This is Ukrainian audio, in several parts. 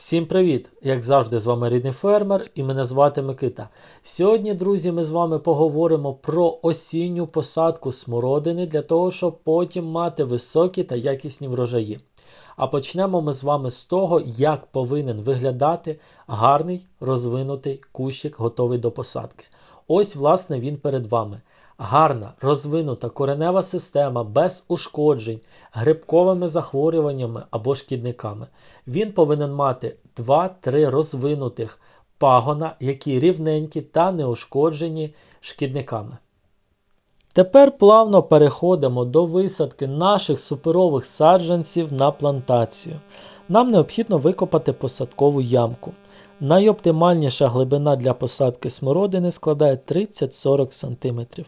Всім привіт! Як завжди, з вами рідний фермер і мене звати Микита. Сьогодні, друзі, ми з вами поговоримо про осінню посадку смородини для того, щоб потім мати високі та якісні врожаї. А почнемо ми з вами з того, як повинен виглядати гарний розвинутий кущик, готовий до посадки. Ось, власне, він перед вами. Гарна розвинута коренева система без ушкоджень, грибковими захворюваннями або шкідниками. Він повинен мати 2-3 розвинутих пагона, які рівненькі та неушкоджені шкідниками. Тепер плавно переходимо до висадки наших суперових саджанців на плантацію. Нам необхідно викопати посадкову ямку. Найоптимальніша глибина для посадки смородини складає 30-40 см,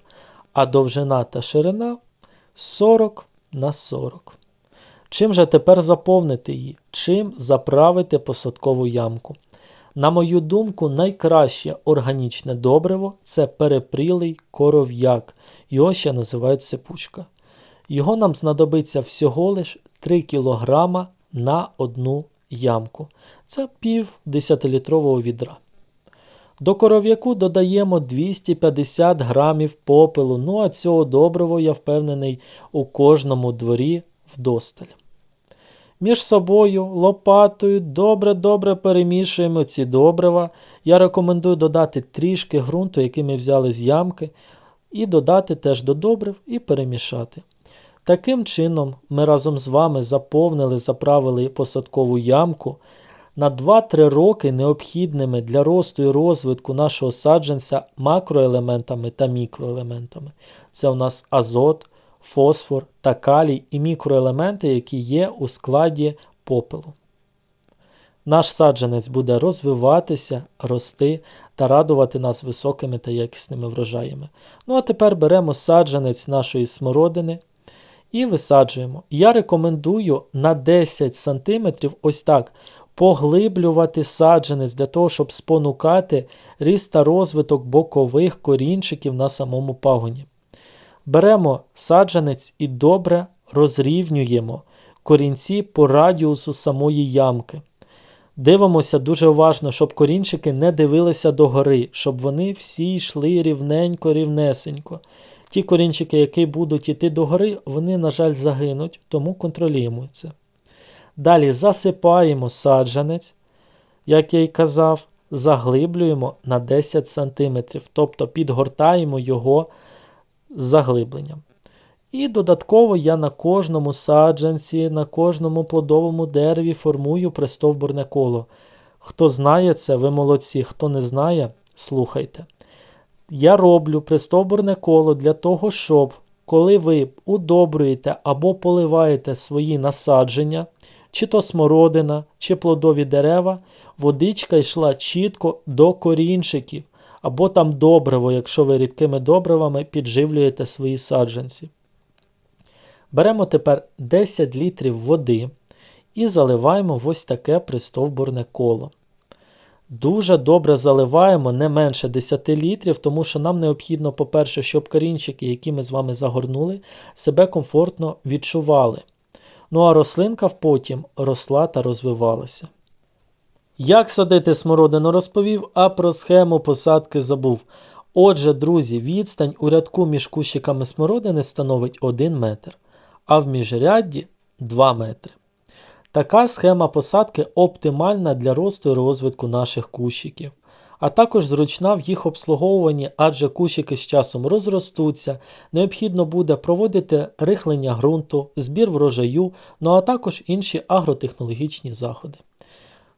а довжина та ширина 40 на 40 Чим же тепер заповнити її? Чим заправити посадкову ямку? На мою думку, найкраще органічне добриво це перепрілий коров'як. Його ще називають сипучка. Його нам знадобиться всього лиш 3 кг на одну ямку. Це пів 10-літрового відра. До коров'яку додаємо 250 грамів попелу. Ну а цього доброго, я впевнений, у кожному дворі вдосталь. Між собою лопатою добре-добре перемішуємо ці добрива. Я рекомендую додати трішки ґрунту, який ми взяли з ямки, і додати теж до добрив і перемішати. Таким чином, ми разом з вами заповнили, заправили посадкову ямку на 2-3 роки необхідними для росту і розвитку нашого саджанця макроелементами та мікроелементами. Це у нас азот, фосфор та калій і мікроелементи, які є у складі попелу. Наш саджанець буде розвиватися, рости та радувати нас високими та якісними врожаями. Ну а тепер беремо саджанець нашої смородини і висаджуємо. Я рекомендую на 10 см ось так поглиблювати саджанець для того, щоб спонукати ріст та розвиток бокових корінчиків на самому пагоні. Беремо саджанець і добре розрівнюємо корінці по радіусу самої ямки. Дивимося дуже уважно, щоб корінчики не дивилися догори, щоб вони всі йшли рівненько-рівнесенько. Ті корінчики, які будуть йти догори, вони, на жаль, загинуть, тому контролюємо це. Далі засипаємо саджанець, як я й казав, заглиблюємо на 10 см, тобто підгортаємо його заглибленням. І додатково я на кожному саджанці, на кожному плодовому дереві формую пристовбурне коло. Хто знає це, ви молодці, хто не знає, слухайте. Я роблю пристовбурне коло для того, щоб коли ви удобруєте або поливаєте свої насадження, чи то смородина, чи плодові дерева, водичка йшла чітко до корінчиків, або там добриво, якщо ви рідкими добривами підживлюєте свої саджанці. Беремо тепер 10 літрів води і заливаємо в ось таке пристовбурне коло. Дуже добре заливаємо не менше 10 літрів, тому що нам необхідно, по-перше, щоб корінчики, які ми з вами загорнули, себе комфортно відчували. Ну а рослинка потім росла та розвивалася. Як садити смородину розповів, а про схему посадки забув. Отже, друзі, відстань у рядку між кущиками смородини становить 1 метр, а в міжрядді 2 метри. Така схема посадки оптимальна для росту і розвитку наших кущиків, а також зручна в їх обслуговуванні, адже кущики з часом розростуться, необхідно буде проводити рихлення ґрунту, збір врожаю, ну а також інші агротехнологічні заходи.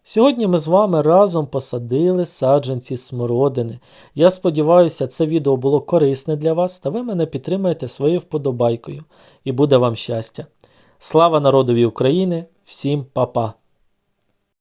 Сьогодні ми з вами разом посадили саджанці смородини. Я сподіваюся, це відео було корисне для вас та ви мене підтримаєте своєю вподобайкою. І буде вам щастя! Слава народові України! Всім па-па!